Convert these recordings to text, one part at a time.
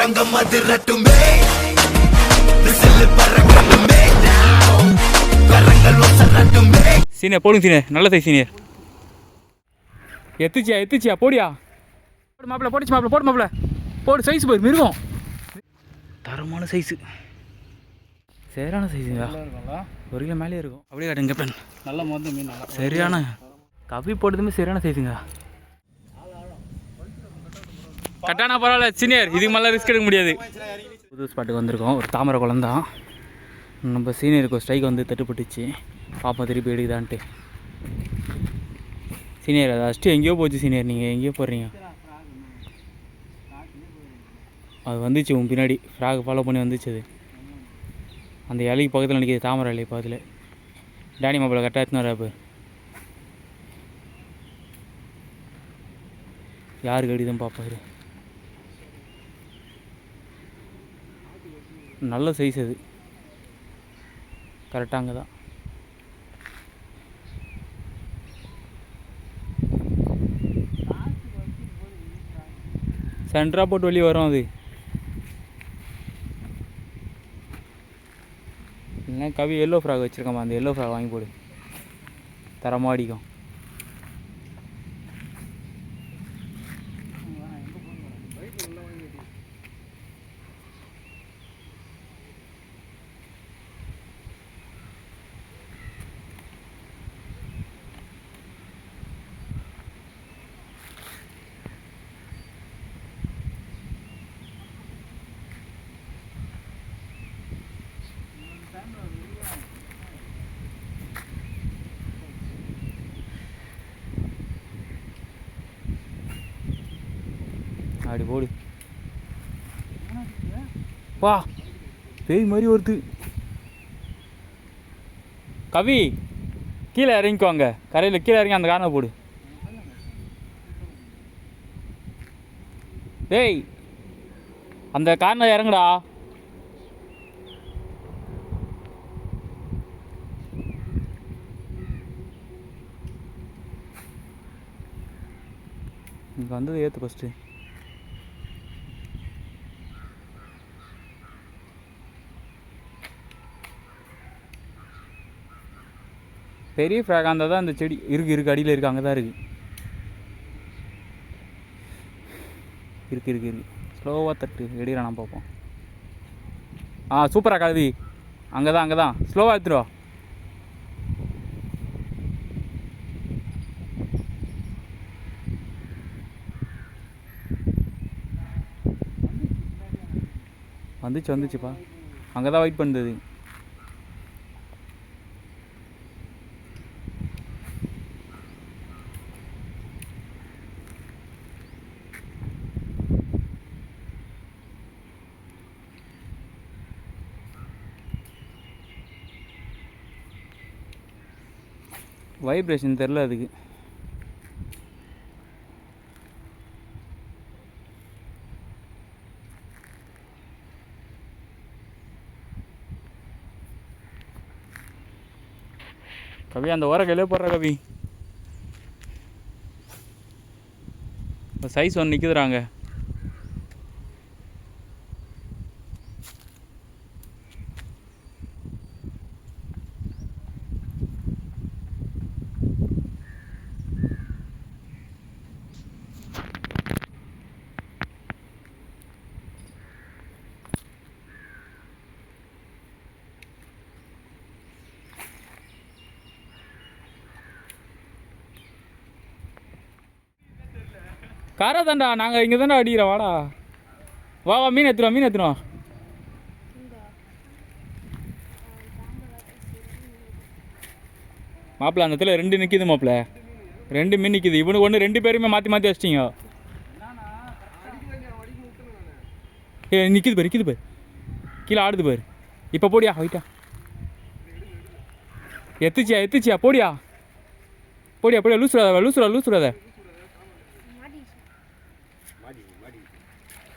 அரங்கம் அதிரட்டுமே. விசில் பறக்கட்டுமே கரங்கள் ஒசரட்டுமே. சீனியர் போடுங்க சீனியர் நல்ல சைஸ் சீனியர் எத்துச்சியா எத்துச்சியா? போடியா? போடு மாப்பிள போடுச்சு மாப்பிள போடு மாப்பிள. போடு சைஸ் போய் மிருகம். தரமான சைஸு சரியான சைஸுங்க ஒரு கிலோ மேலே இருக்கும். அப்படியே காட்டுங்க கேப்டன் நல்ல மொத்த மீன் சரியான கவி போட்டதுமே சரியான சைஸுங்க கட்டானா பரவாயில்ல சீனியர் இதுக்கு மேலே ரிஸ்க் எடுக்க முடியாது. புது ஸ்பாட்டுக்கு வந்திருக்கோம். ஒரு தாமரை குளம் தான். நம்ம சீனியருக்கு ஸ்ட்ரைக் வந்து தட்டுப்பட்டுச்சு. பாப்பா திருப்பி எடுக்குதான்ட்டு. சீனியர் அது ஃபஸ்ட்டு எங்கேயோ போச்சு சீனியர் நீங்கள் எங்கேயோ போடுறீங்க அது வந்துச்சு உன் பின்னாடி. ஃப்ராக் ஃபாலோ பண்ணி வந்துச்சு அது. அந்த இலைக்கு பக்கத்தில் நிற்கிது தாமரை இலை பக்கத்தில். டேனி மாப்பிள்ள கரெக்டாக எடுத்துன்னு இப்போ யாருக்கு அடிதான் பார்ப்பாரு நல்ல சைஸ் அது. கரெக்டாக அங்கே தான். சென்ட்ரா போட்டு வெளியே வரும் அது. இல்லைன்னா கவி எல்லோ ஃப்ராக் வச்சுருக்கோம்மா அந்த எல்லோ ஃப்ராக் வாங்கி போடு. தரமாக அடிக்கும். அப்படி போடு. வா பேய் மாதிரி வருது. கவி கீழே இறங்கிக்குவாங்க கரையில் கீழே இறங்கி அந்த காரணை போடு. டேய் அந்த காரணம் இறங்குடா. இங்கே வந்தது ஏற்று ஃபஸ்ட்டு பெரிய ஃப்ராகாந்தா தான் அந்த செடி இருக்கு இருக்கு அடியில் இருக்கு அங்கே தான் இருக்கு இருக்கு இருக்கு. ஸ்லோவாக தட்டு எடுக்கிறா நான் பார்ப்போம். ஆ சூப்பராக கழுதி. அங்கே தான் அங்கே தான் ஸ்லோவாக எடுத்துருவா வந்துச்சு வந்துச்சுப்பா. அங்கே தான் வெயிட் பண்ணுது. வைப்ரேஷன் தெரில அதுக்கு. கவி அந்த ஓர கையிலே போடுற கவி. இப்போ சைஸ் ஒன்று நிற்குதுறாங்க கரை தாண்டா நாங்கள் இங்கே தாண்டா அடிக்கிறோம் வாடா. வா வா மீன் எடுத்துருவோம் மீன் எடுத்துருவோம் மாப்பிள்ள அந்த இடத்துல ரெண்டு நிற்கிது மாப்பிள்ள ரெண்டு மீன் நிற்கிது இவனுக்கு ஒன்று ரெண்டு பேருமே மாற்றி மாற்றி வச்சிட்டிங்க ஏ நிற்கிது பாரு நிற்கிது பாரு. கீழே ஆடுது பாரு. இப்போ போடியா ஹைட்டா எத்துச்சியா எத்துச்சியா போடியா? போடியா போடியா லூசுடாத லூசுடா லூசுடாத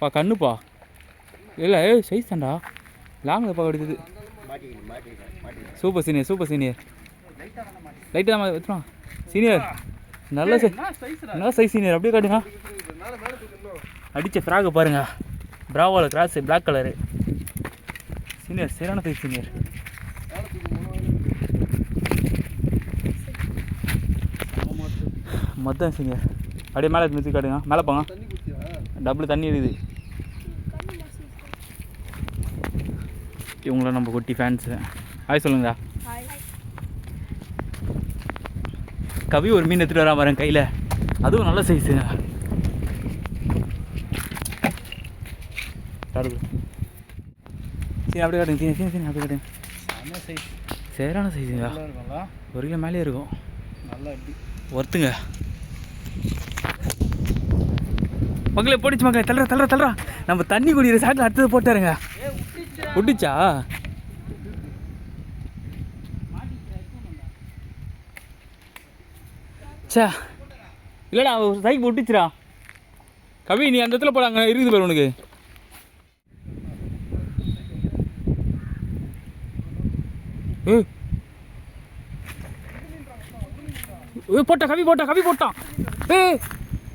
பா கண்ணுப்பா. இல்லை ஏ சைஸ் தான்டா. லாங்கில் பார்க்க எடுத்தது சூப்பர் சீனியர் சூப்பர் சீனியர் லைட்டாக தான் வச்சுருவான் சீனியர் நல்ல சை நல்ல சைஸ் சீனியர் அப்படியே காட்டுங்க. அடித்த ஃப்ராகை பாருங்க. பிராவோவில் கிராஸ் பிளாக் கலரு சீனியர் சரியான சைஸ் சீனியர் மொத்தம் சீனியர் அப்படியே மேலே மிதி காட்டுங்க. மேலே போங்க. டபுள் தண்ணி இருக்குது இவங்கள நம்ம குட்டி ஃபேன்ஸு ஹாய் சொல்லுங்கடா. கவி ஒரு மீன் எடுத்துகிட்டு வரா வரேன் கையில். அதுவும் நல்ல சைஸு சரி அப்படியே காட்டுங்க. சரி சரி சரி அப்படியே காட்டுங்க. செம்ம சைஸ் சரியான சைஸுங்க நல்லா இருக்கும்ல? ஒரு கிலோ மேலே இருக்கும். நல்லா எப்படி ஒருத்துங்க. மகளே போடிச்சு மகளே. தள்ளுற தள்ளுற தள்ளுறா நம்ம தண்ணி குடிக்கிற சாட்டில் அடுத்தது போட்டாருங்க. விட்டுச்சா சே இல்லைடா ஒரு சைக்கு விட்டுச்சுடா கவி நீ அந்த இடத்துல போடாங்க இருக்குது பாரு உனக்கு. ஏய் போட்டா கவி போட்டா கவி போட்டான் ஏய்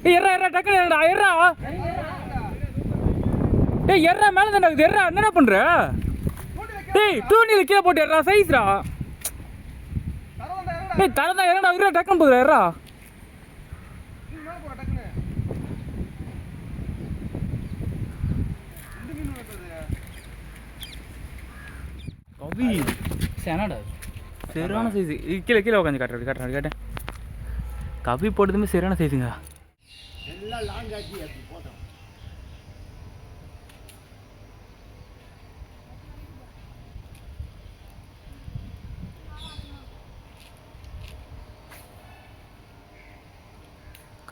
ஏய் எறா எர்ரா எறா எறா டேய் எர்ரா மேலே தான் இருக்குது. எர்ரா என்னடா பண்ற? டேய் தூணியில் கீழே போட்டு எர்ரா சைஸ்ரா டேய் தரதான் எர்ரா எர்ரா டக்குனு போதுடா எர்ரா கவி. சேனடா. சரியான சைஸு கீழே கீழே உட்காந்து காட்டுறது காட்டுறது கேட்டேன் கவி போட்டதுமே சரியான சைஸுங்க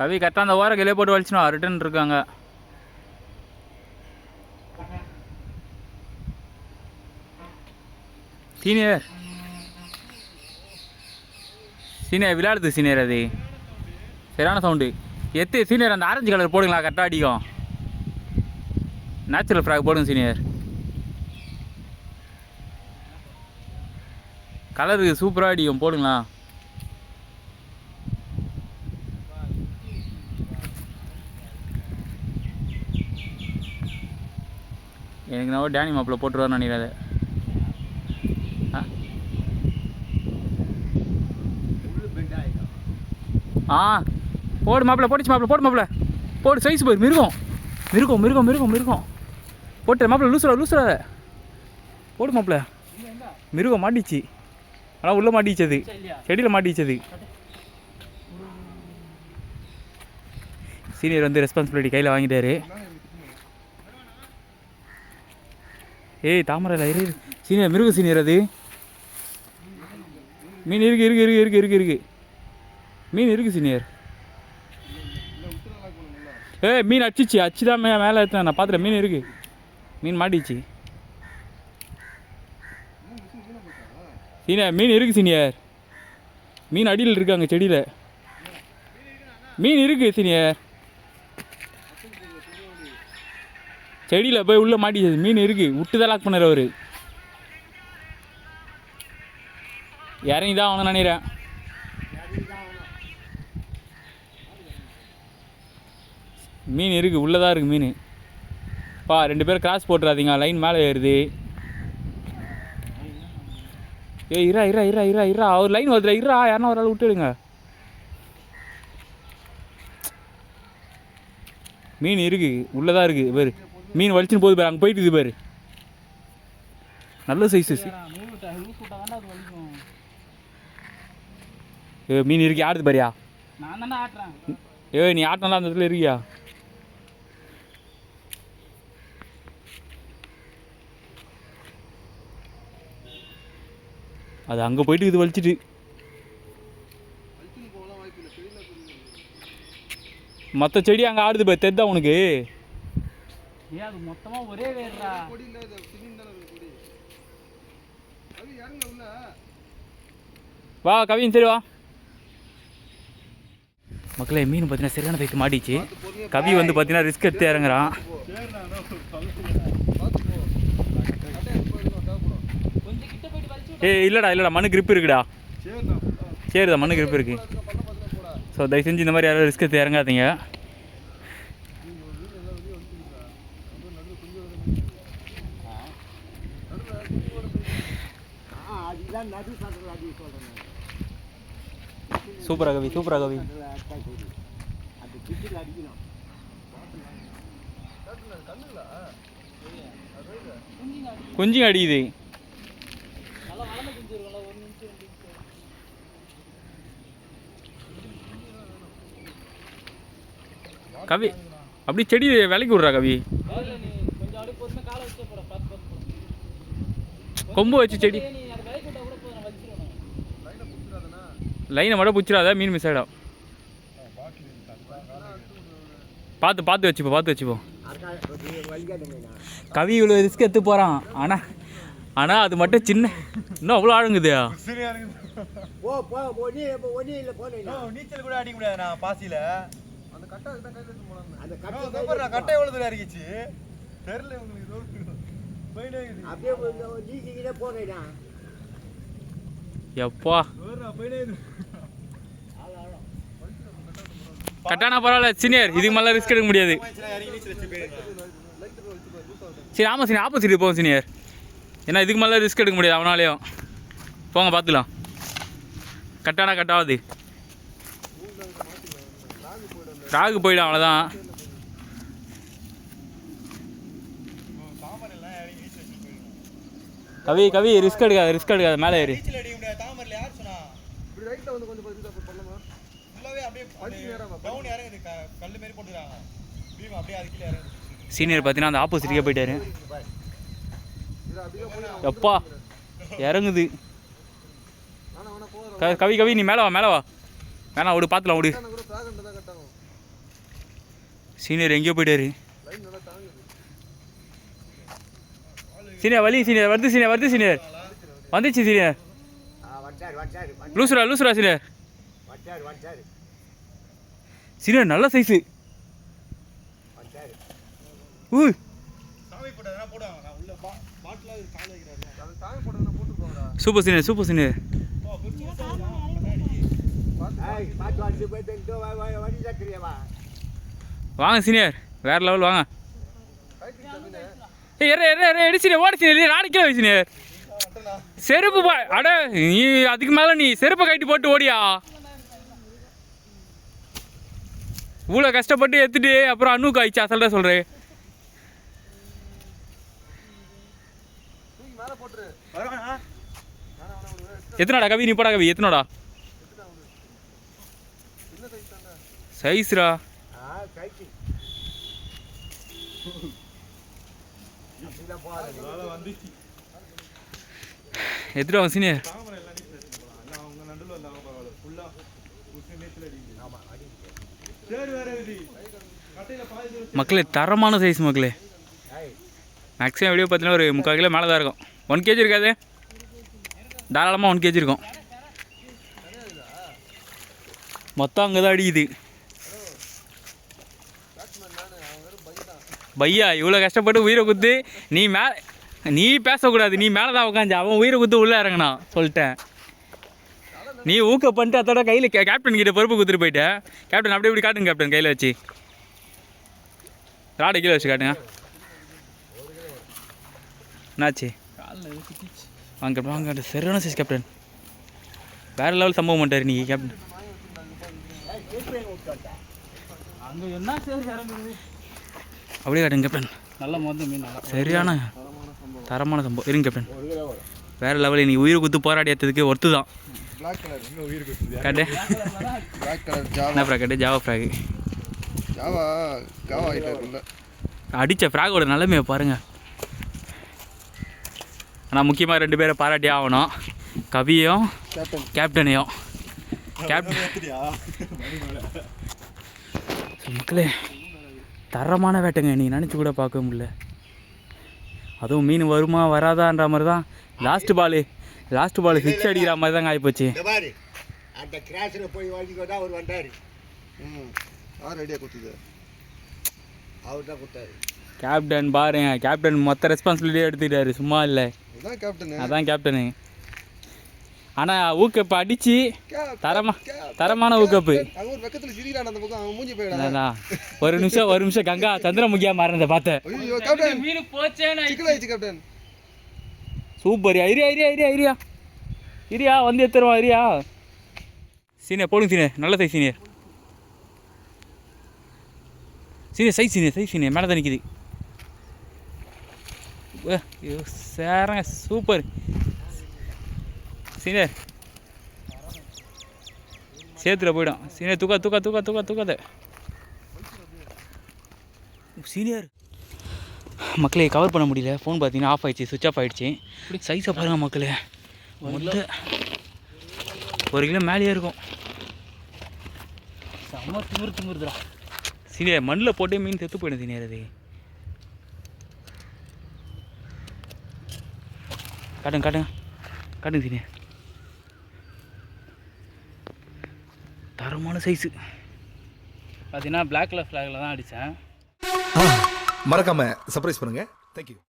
கவி கரெக்டாக அந்த ஓர கிளே போட்டு வலிச்சுனா ரிட்டன் இருக்காங்க. சீனியர். சீனியர் விளையாடுது சீனியர் அது. சரியான சவுண்டு. எத்து சீனியர் அந்த ஆரஞ்சு கலர் போடுங்களா கரெக்டாக அடிக்கும். நேச்சுரல் ஃப்ராக் போடுங்க சீனியர். கலரு சூப்பராக அடிக்கும் போடுங்களா. எனக்கு நான் டேனி மாப்பில் போட்டுருவார்னு நினைக்கிறேன் அதை. ஆ போடு மாப்பிள போட்டுச்சு மாப்பிள போடு மாப்பிள போடு சைஸ் போய் மிருகம். மிருகம் மிருகம் மிருகம் மிருகம். போட்டு மாப்பிள்ள லூசுரா லூசுரா போடு மாப்பிள மிருகம் மாட்டிச்சு. ஆனால் உள்ளே மாட்டிச்சது. அது செடியில் மாட்டிச்சது. சீனியர் வந்து ரெஸ்பான்சிபிலிட்டி கையில் வாங்கிட்டாரு. ஏய் தாமரையில் இரு. சீனியர் மிருக சீனியர் அது. மீன் இருக்கு இருக்கு இருக்கு இருக்கு இருக்கு இருக்கு. மீன் இருக்கு சீனியர். ஏய் மீன் அடிச்சிச்சு. அச்சு தான் மே மேலே எடுத்தேன் நான் பார்த்துட்டேன் மீன் இருக்கு. மீன் மாட்டிச்சு. சீனியர் மீன் இருக்கு சீனியர். மீன் அடியில் இருக்காங்க செடியில். மீன் இருக்கு சீனியர். செடியில் போய் உள்ளே மாட்டிச்சது மீன் இருக்குது விட்டு தான் லாக் பண்ணார் அவர். இறங்கி தான் அவனை நினைக்கிறேன். மீன் இருக்குது உள்ளே தான் இருக்குது மீன். பா ரெண்டு பேரும் கிராஸ் போட்டுறாதீங்க. லைன் மேலே ஏறுது. ஏய் இரா இரா இரா இரா இரா அவர் லைன் வருதுல இரா யாருன்னா ஒரு ஆள் விட்டுடுங்க மீன் இருக்கு. உள்ளே தான் இருக்குது பாரு மீன் வலிச்சுன்னு போகுது பாரு அங்கே போயிட்டு பாரு. நல்ல சைஸு ஏ மீன் இருக்கு ஆடுது பாரியா? ஏய் நீ ஆட்டினா அந்த இடத்துல இருக்கியா? அது அங்கே போயிட்டு இது வலிச்சிட்டு. மற்ற செடி அங்கே ஆடுது பாரு தெரிதா உனக்கு? ஏன் அது மொத்தமாக ஒரே வேறுடா வா கவின் சரி வா. மக்களே மீன் பார்த்தீங்கன்னா சரியான தைத்து மாட்டிச்சு. கவி வந்து பார்த்தீங்கன்னா ரிஸ்க் எடுத்து இறங்குறான். ஏய் இல்லைடா இல்லைடா மண்ணு grip இருக்குடா. சரிடா மண்ணு grip இருக்கு. ஸோ தயவு செஞ்சு இந்த மாதிரி யாரும் ரிஸ்க் எடுத்து இறங்காதீங்க. சூப்பரா கவி சூப்பரா கவி. கொஞ்சம் அடிக்குது. கவி அப்படி செடி விலைக்கு விட்றா கவி. கொம்பு வச்சு செடி நீ அதை விலைக்கு விட்டா கூட போதும் நான் வலிச்சிருவேன் லைனை மட்டும் பிடிச்சிடாத மீன் மிஸ் ஆகிடும் பார்த்து பார்த்து வச்சுப்போ பார்த்து வச்சுப்போ. கவி இவ்வளோ ரிஸ்க் எடுத்து போகிறான் ஆனால் ஆனால் அது மட்டும் சின்ன இன்னும் அவ்வளோ போனீங்க நீச்சல் கூட அடிக்க முடியாது நான் பாசியில. அந்த கட்டை நான் கட்டை எவ்வளவு தூரம் இறங்கிச்சு? தெரியல உங்களுக்கு அப்படியே போனேண்ணா எப்பா? கட்டானா பரவாயில்ல சீனியர் இதுக்கு மேலே ரிஸ்க் எடுக்க முடியாது. சரி ஆமாம் சீனியர் ஆப்போசிட் போகும் சீனியர் ஏன்னா இதுக்கு மேலே ரிஸ்க் எடுக்க முடியாது அவனாலேயும். போங்க பார்த்துக்கலாம். கட்டானா கட்டாவது. ராகு போயிடும் அவ்வளோதான் தாமரை எல்லாம் இறங்கி நீச்சல் வச்சு போயிடுங்க கவி கவி ரிஸ்க் எடுக்காத ரிஸ்க் எடுக்காத மேலே ஏறி. சீனியர் பார்த்தீங்கன்னா அந்த ஆப்போசிட்டுக்கே போயிட்டாரு. எப்பா இறங்குது. கவி கவி நீ மேலே வா மேலே வா. வேணாம் விடு பார்த்துலாம் விடு சீனியர் எங்கேயோ போயிட்டாரு. சீனியர் வலி சீனியர் வருது சீனியர் வருது சீனியர். வந்துச்சு சீனியர். லூசுரா லூசுரா சீனியர். சீனியர் நல்ல சைஸு ஊ. Super senior super senior. வா- வா- வாங்க சீனியர் வேற லெவல் வாங்க. அடிச்சுனே ஓடி சீனியர் நாளைக்கு செருப்பு பா அட நீ அதுக்கு மேலே நீ செருப்பை கட்டி போட்டு ஓடியா? இவ்வளோ கஷ்டப்பட்டு எடுத்துட்டு அப்புறம் அண்ணுக்கு ஆயிடுச்சு அசல்ட சொல்கிறேன் எத்தனாடா கவி? நீ போடா கவி எத்தனாடா? சைஸ்ரா ஆ கைக்கு அப்படிதான் போகாது எத்தனை சீனியர் தாமரை எல்லாம் நீச்சல் வச்சு போகலாம் இல்லை அவங்க நடுவில் வந்தாங்க பரவாயில்ல ஃபுல்லாக உசு நீச்சல் அடிக்குது ஆமாம் சரி வேற இது கட்டையில் பாதி சீனியர் மக்களே தரமான சைஸ் மக்களே. மேக்ஸிமம் வீடியோ பார்த்தீங்கன்னா ஒரு முக்கால் கிலோ மேலே தான் இருக்கும். ஒன் கேஜி இருக்காது. தாராளமாக ஒன் கேஜி இருக்கும். மொத்தம் அங்கே தான் அடிக்குது. பையா இவ்வளோ கஷ்டப்பட்டு உயிரை குத்து நீ மே நீ பேசக்கூடாது நீ மேலே தான் உட்காந்து அவன் உயிரை குத்து உள்ளே இறங்கினான் சொல்லிட்டேன். நீ ஊக்க பண்ணிட்டு அதோட கையில் கே கேப்டன் கிட்ட பொறுப்பு கொடுத்துட்டு போயிட்டேன் கேப்டன் அப்படியே இப்படி காட்டுங்க கேப்டன் கையில் வச்சு. ராடை கீழே வச்சு காட்டுங்க. என்னாச்சு? வாங்க வாங்க சரியான சைஸ் கேப்டன் வேற லெவல் சம்பவம் பண்ணிட்டார் நீ கேப்டன் அங்கே என்ன சரி இறங்குது? அப்படியே காட்டுங்க கேப்டன் நல்ல மீன் சரியான தரமான சம்பவம். இருங்க கேப்டன் வேற லெவல் நீ உயிரை குத்து போராடி ஏற்றதுக்கு ஒர்த்து தான் என்ன ஃப்ராக் காட்டு? ஜாவா ஃப்ராக் ஜாவா அடித்த ஃப்ராகோட நிலைமையை பாருங்க. ஆனால் முக்கியமாக ரெண்டு பேரை பாராட்டி ஆகணும். கவியும் கேப்டன் கேப்டனையும் கேப்டன் மக்களே தரமான வேட்டைங்க. நீ நினச்சி கூட பார்க்க முடியல. அதுவும் மீன் வருமா வராதான்ற மாதிரி தான் last ball last ball six அடிக்கிற மாதிரி தாங்க ஆகிப்போச்சு அந்த கிராஸில் போய் வழிக்கு தான் அவர் வந்தார். ம். யார் ரெடியாக கொடுத்தது அவர் தான் கொடுத்தாரு கேப்டன் பாருங்க. கேப்டன் மொத்த ரெஸ்பான்சிபிலிட்டியே எடுத்துக்கிட்டாரு. சும்மா இல்லை. இதுதான் கேப்டன் அதான் கேப்டனு ஆனால் ஊக்கப்பு அடித்து தரமா தரமான ஊக்கப்பு. ஒரு நிமிஷம் ஒரு நிமிஷம் கங்கா சந்திரமுகியா மாறினதை பார்த்தேன் ஐயோ கேப்டன் மீன் போச்சேன்னு சிக்கல் ஆயிடுச்சு கேப்டன் சூப்பர் ஐரியா ஐரியா ஐரியா ஐரியா இரியா. வந்து எடுத்துருவா இரியா. சீனியர் போடுங்க சீனியர். நல்ல size senior. Senior size senior size senior. மேலே தான் நிற்கிது சேரங்க. சூப்பர். சீனியர் சேத்துல போயிடும். சீனியர் தூக்கா தூக்கா தூக்கா தூக்கா தூக்காத சீனியர். மக்களே கவர் பண்ண முடியல. ஃபோன் பார்த்தீங்கன்னா ஆஃப் ஆயிடுச்சு சுவிச் ஆஃப் ஆயிடுச்சு. சைஸை பாருங்க மக்களே. மொத்த ஒரு கிலோ மேலேயே இருக்கும். செம்ம திமிரு திமிருதுடா. சீனியர் மண்ணில் போட்டே மீன் செத்து போயிடும் சீனியர் அது. காட்டுங்க காட்டுங்க. காட்டுங்க சீனியர். தரமான சைஸு பார்த்தீங்கன்னா பிளாக் கலர் ஃப்ளாகில் தான் அடித்தேன் மறக்காமல் சர்ப்ரைஸ் பண்ணுங்கள் தேங்க்யூ